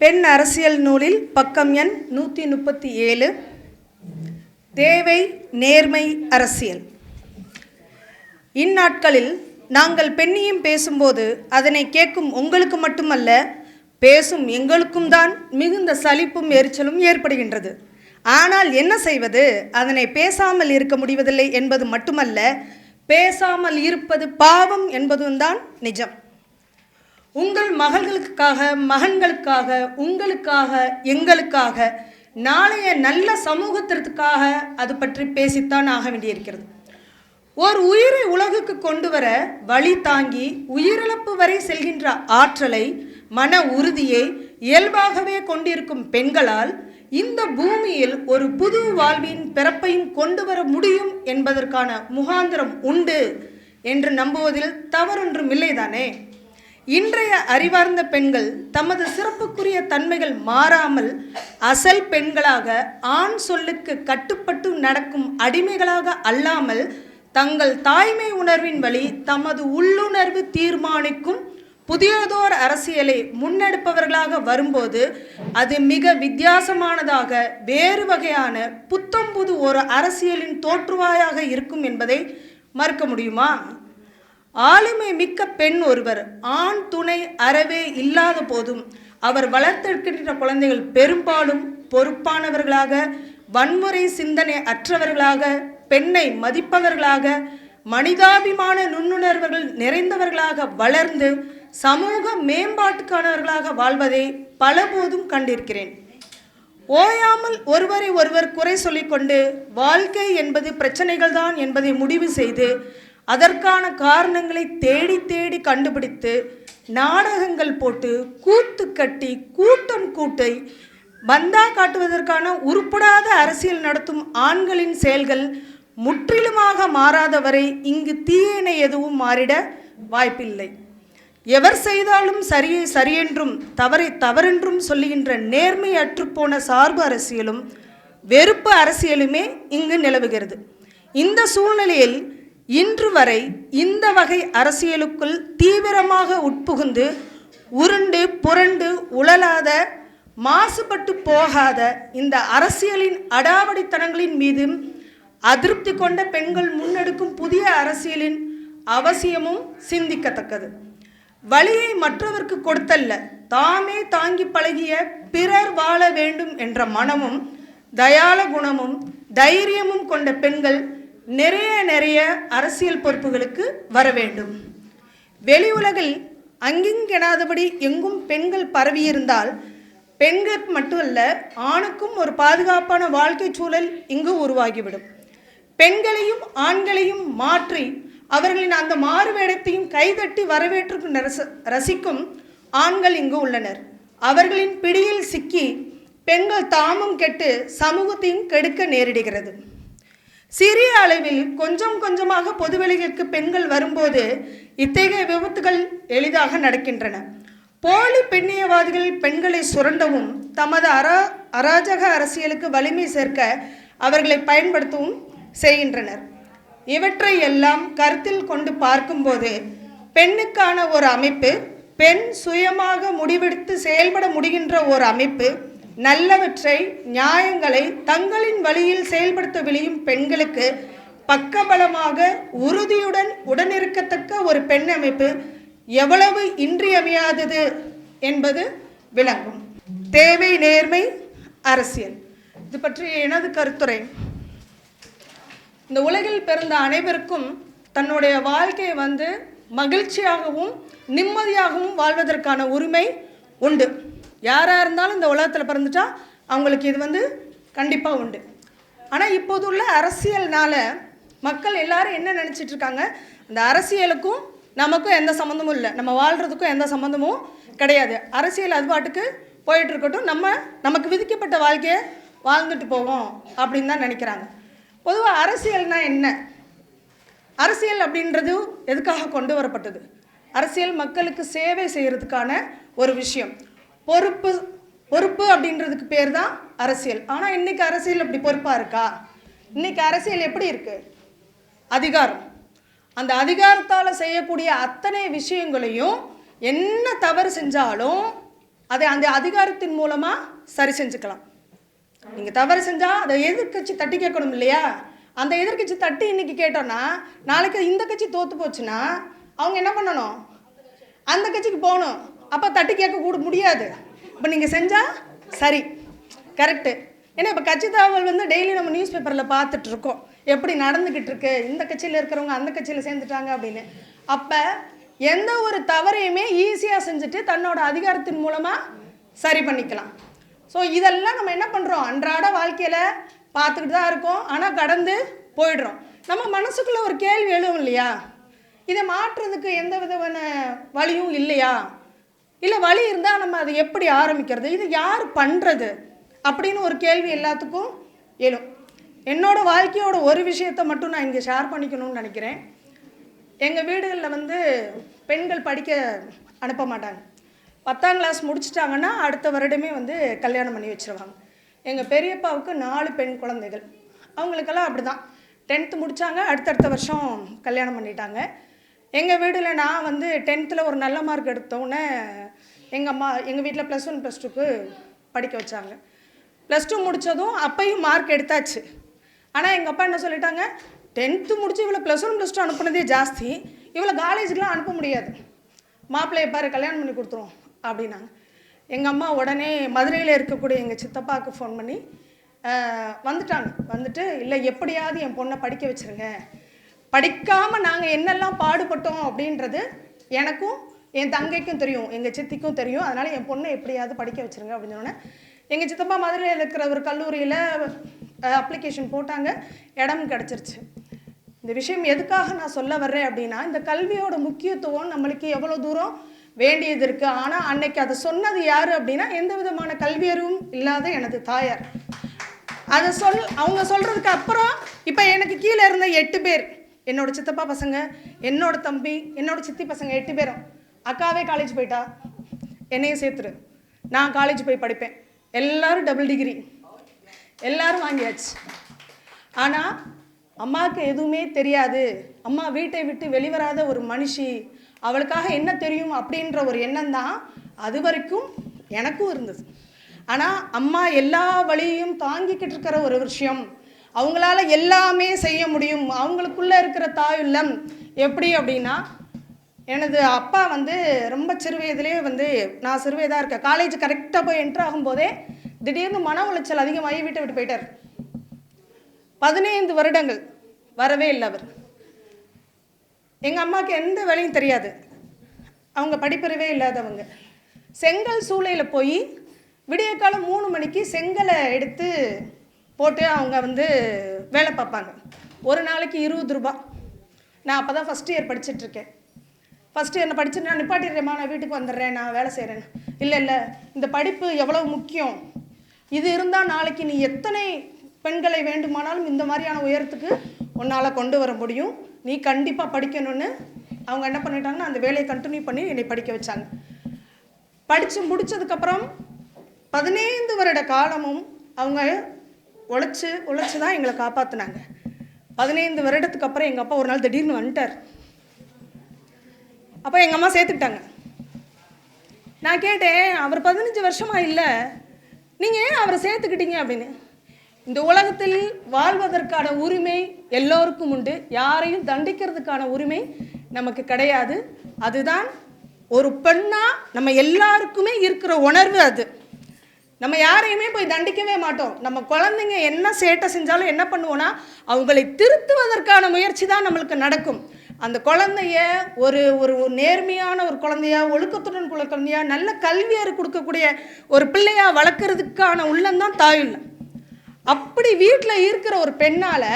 பெண் அரசியல் நூலில் பக்கம் எண் நூற்றி முப்பத்தி ஏழு. தேவை நேர்மை அரசியல். இந்நாட்களில் நாங்கள் பெண்ணியும் பேசும்போது அதனை கேட்கும் உங்களுக்கு மட்டுமல்ல பேசும் எங்களுக்கும் தான் மிகுந்த சலிப்பும் எரிச்சலும் ஏற்படுகின்றது. ஆனால் என்ன செய்வது? அதனை பேசாமல் இருக்க முடிவதில்லை என்பது மட்டுமல்ல பேசாமல் இருப்பது பாவம் என்பதும் தான் நிஜம். உங்கள் மகள்களுக்காக மகன்களுக்காக உங்களுக்காக எங்களுக்காக நாளைய நல்ல சமூகத்திற்காக அது பற்றி பேசித்தான் ஆக வேண்டியிருக்கிறது. ஒரு உயிரை உலகுக்கு கொண்டு வர வழி தாங்கி உயிரிழப்பு வரை செல்கின்ற ஆற்றலை மன உறுதியை இயல்பாகவே கொண்டிருக்கும் பெண்களால் இந்த பூமியில் ஒரு புது வாழ்வின் பிறப்பையும் கொண்டு வர முடியும் என்பதற்கான முகாந்திரம் உண்டு என்று நம்புவதில் தவறொன்றும் இல்லைதானே? இன்றைய அறிவார்ந்த பெண்கள் தமது சிறப்புக்குரிய தன்மைகள் மாறாமல் அசல் பெண்களாக ஆண் சொல்லுக்கு கட்டுப்பட்டு நடக்கும் அடிமைகளாக அல்லாமல் தங்கள் தாய்மை உணர்வின் வழி தமது உள்ளுணர்வு தீர்மானிக்கும் புதியதோர் அரசியலை முன்னெடுப்பவர்களாக வரும்போது அது மிக வித்தியாசமானதாக வேறு வகையான புத்தம் புது ஒரு அரசியலின் தோற்றுவாயாக இருக்கும் என்பதை மறுக்க முடியுமா? ஆளுமை மிக்க பெண் ஒருவர் ஆண் துணை அறவே இல்லாத போதும் அவர் வளர்த்தெடுக்கின்ற குழந்தைகள் பெரும்பாலும் பொறுப்பானவர்களாக வன்முறை சிந்தனை அற்றவர்களாக பெண்ணை மதிப்பவர்களாக மனிதாபிமான நுண்ணுணர்வுகள் நிறைந்தவர்களாக வளர்ந்து சமூக மேம்பாட்டுக்கானவர்களாக வாழ்வதை பலபோதும் கண்டிருக்கிறேன். ஓயாமல் ஒருவரை ஒருவர் குறை சொல்லிக்கொண்டு வாழ்க்கை என்பது பிரச்சனைகள் தான் என்பதை முடிவு செய்து அதற்கான காரணங்களை தேடி தேடி கண்டுபிடித்து நாடகங்கள் போட்டு கூத்து கட்டி கூட்டம் கூட்டை பந்தா காட்டுவதற்கான உருப்படாத அரசியல் நடத்தும் ஆண்களின் செயல்கள் முற்றிலுமாக மாறாதவரை இங்கு தீயணை எதுவும் மாறிட வாய்ப்பில்லை. எவர் செய்தாலும் சரியை சரியென்றும் தவறை தவறென்றும் சொல்லுகின்ற நேர்மை அற்றுப்போன சார்பு அரசியலும் வெறுப்பு அரசியலுமே இங்கு நிலவுகிறது. இந்த சூழ்நிலையில் இன்று வரை இந்த வகை அரசியலுக்குள் தீவிரமாக உட்புகுந்து உருண்டு புரண்டு உழலாத மாசுபட்டு போகாத இந்த அரசியலின் அடாவடித்தனங்களின் மீதும் அதிருப்தி கொண்ட பெண்கள் முன்னெடுக்கும் புதிய அரசியலின் அவசியமும் சிந்திக்கத்தக்கது. வழியை மற்றவர்க்கு கொடுத்தல்ல தாமே தாங்கி பழகிய பிறர் வாழ வேண்டும் என்ற மனமும் தயால குணமும் தைரியமும் கொண்ட பெண்கள் நிறைய நிறைய அரசியல் பொறுப்புகளுக்கு வர வேண்டும். வெளி உலகில் அங்கிங்கெனாதபடி எங்கும் பெண்கள் பரவியிருந்தால் பெண்களுக்கு மட்டுமல்ல ஆணுக்கும் ஒரு பாதுகாப்பான வாழ்க்கை சூழல் இங்கு உருவாகிவிடும். பெண்களையும் ஆண்களையும் மாற்றி அவர்களின் அந்த மாறுவேடத்தையும் கைதட்டி வரவேற்று ரச ரசிக்கும் ஆண்கள் இங்கு உள்ளனர். அவர்களின் பிடியில் சிக்கி பெண்கள் தாமும் கெட்டு சமூகத்தையும் கெடுக்க நேரிடுகிறது. சிறிய அளவில் கொஞ்சம் கொஞ்சமாக பொதுவெளிகளுக்கு பெண்கள் வரும்போது இத்தகைய விபத்துகள் எளிதாக நடக்கின்றன. போலி பெண்ணியவாதிகள் பெண்களை சுரண்டவும் தமது அரா அராஜக அரசியலுக்கு வலிமை சேர்க்க அவர்களை பயன்படுத்தவும் செய்கின்றனர். இவற்றை எல்லாம் கருத்தில் கொண்டு பார்க்கும்போது பெண்ணுக்கான ஒரு அமைப்பு பெண் சுயமாக முடிவெடுத்து செயல்பட முடிகின்ற ஒரு அமைப்பு நல்லவற்றை நியாயங்களை தங்களின் வழியில் செயல்படுத்த விளையும் பெண்களுக்கு பக்கபலமாக உறுதியுடன் உடனிருக்கத்தக்க ஒரு பெண் அமைப்பு எவ்வளவு இன்றியமையாதது என்பது விளங்கும். தேவை நேர்மை அரசியல். இது பற்றி எனது கருத்துரை. இந்த உலகில் பிறந்த அனைவருக்கும் தன்னுடைய வாழ்க்கையை வந்து மகிழ்ச்சியாகவும் நிம்மதியாகவும் வாழ்வதற்கான உரிமை உண்டு. யாராக இருந்தாலும் இந்த உலகத்தில் பிறந்துட்டா அவங்களுக்கு இது வந்து கண்டிப்பாக உண்டு. ஆனால் இப்போது உள்ள அரசியல்னால் மக்கள் எல்லாரும் என்ன நினச்சிட்டு இருக்காங்க? அந்த அரசியலுக்கும் நமக்கும் எந்த சம்மந்தமும் இல்லை. நம்ம வாழ்கிறதுக்கும் எந்த சம்மந்தமும் கிடையாது. அரசியல் அது பாட்டுக்கு போயிட்டுருக்கட்டும் நம்ம நமக்கு விதிக்கப்பட்ட வாழ்க்கையை வாழ்ந்துட்டு போவோம் அப்படின்னு தான் நினைக்கிறாங்க. பொதுவாக அரசியல்னால் என்ன? அரசியல் அப்படின்றது எதுக்காக கொண்டு வரப்பட்டது? அரசியல் மக்களுக்கு சேவை செய்கிறதுக்கான ஒரு விஷயம். பொறுப்பு பொறுப்பு அப்படின்றதுக்கு பேர் தான் அரசியல். ஆனால் இன்னைக்கு அரசியல் அப்படி பொறுப்பாக இருக்கா? இன்றைக்கி அரசியல் எப்படி இருக்குது அதிகாரம். அந்த அதிகாரத்தால் செய்யக்கூடிய அத்தனை விஷயங்களையும் என்ன தவறு செஞ்சாலும் அதை அந்த அதிகாரத்தின் மூலமாக சரி செஞ்சுக்கலாம். நீங்கள் தவறு செஞ்சால் அதை எதிர்க்கட்சி தட்டி கேட்கணும் இல்லையா? அந்த எதிர்க்கட்சி தட்டி இன்னைக்கு கேட்டோன்னா நாளைக்கு இந்த கட்சி தோற்று போச்சுன்னா அவங்க என்ன பண்ணணும்? அந்த கட்சிக்கு போகணும். அப்போ தட்டி கேட்க கூட முடியாது. இப்போ நீங்கள் செஞ்சால் சரி. கரெக்டு ஏன்னா இப்போ கட்சி தகவல் வந்து டெய்லி நம்ம நியூஸ் பேப்பரில் பார்த்துட்ருக்கோம் எப்படி நடந்துக்கிட்டு இருக்கு? இந்த கட்சியில் இருக்கிறவங்க அந்த கட்சியில் சேர்ந்துட்டாங்க அப்படின்னு. அப்போ எந்த ஒரு தவறையுமே ஈஸியாக செஞ்சுட்டு தன்னோட அதிகாரத்தின் மூலமாக சரி பண்ணிக்கலாம். ஸோ இதெல்லாம் நம்ம என்ன பண்ணுறோம் அன்றாட வாழ்க்கையில் பார்த்துக்கிட்டு தான் இருக்கோம். ஆனால் கடந்து போயிடுறோம். நம்ம மனசுக்குள்ளே ஒரு கேள்வி எழுவும் இல்லையா? இதை மாற்றுறதுக்கு எந்த விதமான வழியும் இல்லையா? இல்லை வழி இருந்தால் நம்ம அதை எப்படி ஆரம்பிக்கிறது? இது யார் பண்ணுறது அப்படின்னு ஒரு கேள்வி எல்லாத்துக்கும் எழும். என்னோட வாழ்க்கையோட ஒரு விஷயத்தை மட்டும் நான் இங்கே ஷேர் பண்ணிக்கணும்னு நினைக்கிறேன். எங்கள் வீடுகளில் வந்து பெண்கள் படிக்க அனுப்ப மாட்டாங்க. பத்தாம் கிளாஸ் முடிச்சிட்டாங்கன்னா அடுத்த வருடமே வந்து கல்யாணம் பண்ணி வச்சிருவாங்க. எங்கள் பெரியப்பாவுக்கு நாலு பெண் குழந்தைகள். அவங்களுக்கெல்லாம் அப்படி தான் டென்த்து முடித்தாங்க அடுத்தடுத்த வருஷம் கல்யாணம் பண்ணிட்டாங்க. எங்கள் வீட்டில் நான் வந்து டென்த்தில் ஒரு நல்ல மார்க் எடுத்தோன்னே எங்கள் அம்மா எங்கள் வீட்டில் ப்ளஸ் ஒன் ப்ளஸ் டூக்கு படிக்க வச்சாங்க. ப்ளஸ் டூ முடித்ததும் அப்பையும் மார்க் எடுத்தாச்சு. ஆனால் எங்கள் அப்பா என்ன சொல்லிட்டாங்க? டென்த்து முடிச்சு இவ்வளோ ப்ளஸ் ஒன் ப்ளஸ் டூ அனுப்புனதே ஜாஸ்தி. இவ்வளோ காலேஜுக்கெலாம் அனுப்ப முடியாது. மாப்பிள்ளையை பாரு கல்யாணம் பண்ணி கொடுத்துருவோம் அப்படின்னாங்க. எங்கள் அம்மா உடனே மதுரையில் இருக்கக்கூடிய எங்கள் சித்தப்பாவுக்கு ஃபோன் பண்ணி வந்துட்டாங்க. வந்துட்டு இல்லை எப்படியாவது என் பொண்ணை படிக்க வச்சிருங்க. படிக்காமல் நாங்கள் என்னெல்லாம் பாடுபட்டோம் அப்படின்றது எனக்கும் என் தங்கைக்கும் தெரியும் எங்கள் சித்திக்கும் தெரியும். அதனால் என் பொண்ணை எப்படியாவது படிக்க வச்சிருங்க அப்படின்னு சொன்னேன் எங்கள் சித்தப்பா மதுரையில் இருக்கிற ஒரு கல்லூரியில் அப்ளிகேஷன் போட்டாங்க. இடம் கிடச்சிருச்சு. இந்த விஷயம் எதுக்காக நான் சொல்ல வர்றேன் அப்படின்னா இந்த கல்வியோட முக்கியத்துவம் நம்மளுக்கு எவ்வளோ தூரம் வேண்டியது இருக்குது ஆனால் அன்னைக்கு அதை சொன்னது யார் அப்படின்னா எந்த விதமான கல்வியறிவும் இல்லாத எனது தாயார். அதை சொல் அவங்க சொல்கிறதுக்கு அப்புறம் இப்போ எனக்கு கீழே இருந்த எட்டு பேர் என்னோடய சித்தப்பா பசங்க என்னோடய தம்பி என்னோடய சித்தி பசங்க எட்டு பேரும் அக்காவே காலேஜ் போயிட்டா? என்னையும் சேர்த்துரு. நான் காலேஜ் போய் படிப்பேன். எல்லாரும் டபுள் டிகிரி எல்லாரும் வாங்கியாச்சு. ஆனால் அம்மாவுக்கு எதுவுமே தெரியாது. அம்மா வீட்டை விட்டு வெளிவராத ஒரு மனுஷி. அவளுக்காக என்ன தெரியும் அப்படின்ற ஒரு எண்ணம் தான் அது வரைக்கும் எனக்கும் இருந்தது. ஆனால் அம்மா எல்லா வழியையும் தாங்கிக்கிட்டு இருக்கிற ஒரு விஷயம். அவங்களால எல்லாமே செய்ய முடியும். அவங்களுக்குள்ளே இருக்கிற தாயுள்ளம் எப்படி அப்படின்னா எனது அப்பா வந்து ரொம்ப சிறு வந்து நான் சிறு வயதாக இருக்கேன் காலேஜ் கரெக்டாக போய் என்ட்ரு ஆகும்போதே திடீர்னு மன உளைச்சல் அதிகமாகி வீட்டை விட்டு போயிட்டார். பதினைந்து வருடங்கள் வரவே இல்லை அவர். எங்கள் அம்மாவுக்கு எந்த வேலையும் தெரியாது. அவங்க படிப்பறிவே இல்லாதவங்க செங்கல் சூளையில் போய் விடிய காலம் மூணு மணிக்கு செங்கலை எடுத்து போட்டு அவங்க வந்து வேலை பார்ப்பாங்க. ஒரு நாளைக்கு இருபது ரூபா நான் அப்போ தான் ஃபஸ்ட் இயர் படிச்சுட்ருக்கேன் ஃபஸ்ட்டு என்னை நான் படிச்சுட்டு நான் நிப்பாட்டிடுறேம்மா நான் வீட்டுக்கு வந்துடுறேன் நான் வேலை செய்கிறேன் இல்லை இல்லை இந்த படிப்பு எவ்வளோ முக்கியம்? இது இருந்தால் நாளைக்கு நீ எத்தனை பெண்களை வேண்டுமானாலும் இந்த மாதிரியான உயரத்துக்கு உன்னால் கொண்டு வர முடியும். நீ கண்டிப்பாக படிக்கணும்னு அவங்க என்ன பண்ணிட்டாங்கன்னா அந்த வேலையை கண்டினியூ பண்ணி என்னை படிக்க வச்சாங்க. படித்து முடித்ததுக்கப்புறம் பதினைந்து வருட காலமும் அவங்க உழைச்சி உழைச்சி தான் எங்களை காப்பாற்றினாங்க பதினைந்து வருடத்துக்கு அப்புறம் எங்கள் அப்பா ஒரு நாள் திடீர்னு வந்துட்டார். அப்போ எங்கள் அம்மா சேர்த்துக்கிட்டாங்க. நான் கேட்டேன் அவர் பதினஞ்சு வருஷமாக இல்லை நீங்கள் ஏன் அவரை சேர்த்துக்கிட்டீங்க அப்படின்னு. இந்த உலகத்தில் வாழ்வதற்கான உரிமை எல்லோருக்கும் உண்டு. யாரையும் தண்டிக்கிறதுக்கான உரிமை நமக்கு கிடையாது. அதுதான் ஒரு பெண்ணாக நம்ம எல்லாருக்குமே இருக்கிற உணர்வு அது. நம்ம யாரையுமே போய் தண்டிக்கவே மாட்டோம். நம்ம குழந்தைங்க என்ன சேட்டை செஞ்சாலும் என்ன பண்ணுவோன்னா அவங்களை திருத்துவதற்கான முயற்சி தான் நம்மளுக்கு நடக்கும். அந்த குழந்தைய ஒரு ஒரு நேர்மையான ஒரு குழந்தையா ஒழுக்கத்துடன் உள்ள குழந்தையா நல்ல கல்வியறு கொடுக்கக்கூடிய ஒரு பிள்ளையா வளர்க்குறதுக்கான உள்ளம்தான் தாயுள்ளம் அப்படி வீட்டில் இருக்கிற ஒரு பெண்ணால்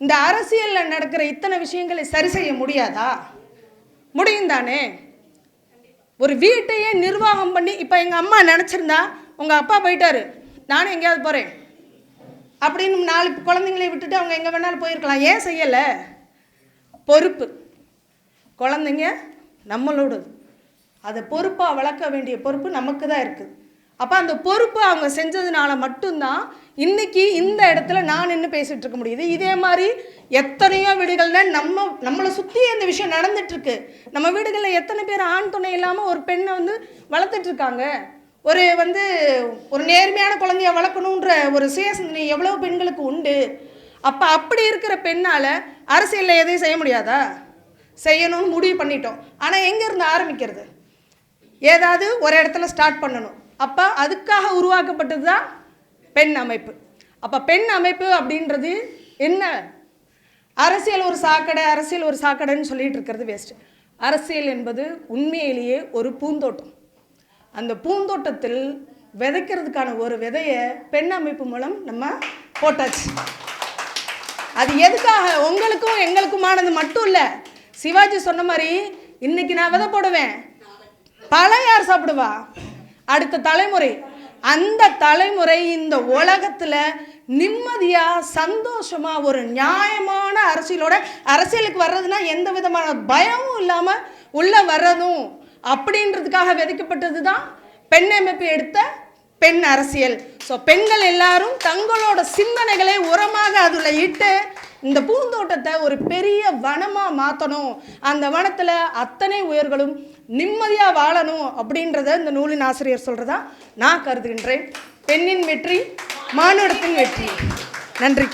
இந்த அரசியலில் நடக்கிற இத்தனை விஷயங்களை சரி செய்ய முடியாதா? முடியும் தானே? ஒரு வீட்டையே நிர்வாகம் பண்ணி இப்போ எங்கள் அம்மா நினச்சிருந்தா உங்கள் அப்பா போயிட்டாரு நானும் எங்கேயாவது போகிறேன் அப்படின்னு நாலு குழந்தைங்களை விட்டுட்டு அவங்க எங்கே வேணாலும் போயிருக்கலாம். ஏன் செய்யலை? பொறுப்பு. குழந்தைங்க நம்மளோடது. அதை பொறுப்பாக வளர்க்க வேண்டிய பொறுப்பு நமக்கு தான் இருக்குது அப்போ அந்த பொறுப்பு அவங்க செஞ்சதுனால மட்டும்தான் இன்னைக்கு இந்த இடத்துல நான் நின்று பேசிகிட்டு இருக்க முடியுது. இதே மாதிரி எத்தனையோ வீடுகளில் நம்ம நம்மளை சுற்றி இந்த விஷயம் நடந்துட்டுருக்கு. நம்ம வீடுகளில் எத்தனை பேர் ஆண் துணை இல்லாமல் ஒரு பெண்ணை வந்து வளர்த்துட்ருக்காங்க ஒரு வந்து ஒரு நேர்மையான குழந்தைய வளர்க்கணுன்ற ஒரு சுயசிந்தனை எவ்வளோ பெண்களுக்கு உண்டு? அப்போ அப்படி இருக்கிற பெண்ணால் அரசியலில் எதையும் செய்ய முடியாதா? செய்யணும்னு முடிவு பண்ணிட்டோம். ஆனால் எங்கேருந்து ஆரம்பிக்கிறது? ஏதாவது ஒரு இடத்துல ஸ்டார்ட் பண்ணணும். அப்போ அதுக்காக உருவாக்கப்பட்டது தான் பெண் அமைப்பு. அப்போ பெண் அமைப்பு அப்படின்றது என்ன? அரசியல் ஒரு சாக்கடை அரசியல் ஒரு சாக்கடைன்னு சொல்லிட்டு இருக்கிறது வேஸ்ட்டு அரசியல் என்பது உண்மையிலேயே ஒரு பூந்தோட்டம். அந்த பூந்தோட்டத்தில் விதைக்கிறதுக்கான ஒரு விதையை பெண் அமைப்பு மூலம் நம்ம போட்டாச்சு. அது எதுக்காக? உங்களுக்கும் எங்களுக்குமானது மட்டும் இல்லை சிவாஜி சொன்ன மாதிரி இன்னைக்கு நான் விதை போடுவேன். பழம் யார் சாப்பிடுவா? அடுத்த தலைமுறை. அந்த தலைமுறை இந்த உலகத்தில் நிம்மதியாக சந்தோஷமாக ஒரு நியாயமான அரசியலோட அரசியலுக்கு வர்றதுனா எந்த விதமான பயமும் இல்லாமல் உள்ளே வர்றதும் அப்படின்றதுக்காக விதைக்கப்பட்டது தான் பெண் அமைப்பு எடுத்த பெண் அரசியல். ஸோ பெண்கள் எல்லாரும் தங்களோட சிந்தனைகளை உரமாக அதில் இட்டு இந்த பூந்தோட்டத்தை ஒரு பெரிய வனமாக மாற்றணும் அந்த வனத்தில் அத்தனை உயிர்களும் நிம்மதியாக வாழணும் அப்படின்றத இந்த நூலின் ஆசிரியர் சொல்கிறதா நான் கருதுகின்றேன். பெண்ணின் வெற்றி மானுடத்தின் வெற்றி. நன்றி.